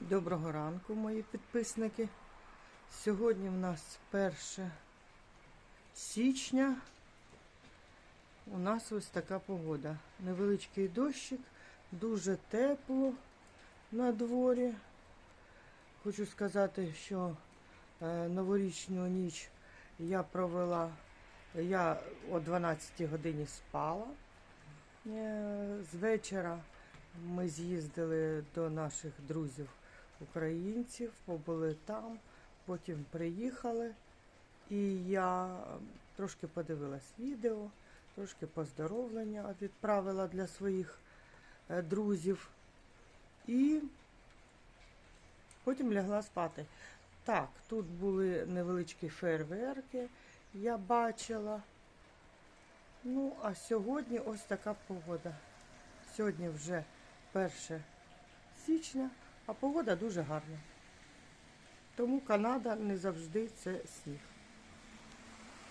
Доброго ранку, мої підписники. Сьогодні в нас 1 січня. У нас ось така погода. Невеличкий дощик, дуже тепло на дворі. Хочу сказати, що е, новорічну ніч я провела, я о 12 годині спала. Е, З вечора ми з'їздили до наших друзів українців, побули там, потім приїхали. І я трошки подивилась відео, трошки поздоровлення відправила для своїх е, друзів. І потім лягла спати. Так, тут були невеличкі фейерверки, я бачила. Ну, а сьогодні ось така погода. Сьогодні вже 1 січня, а погода дуже гарна. Тому Канада не завжди це сніг.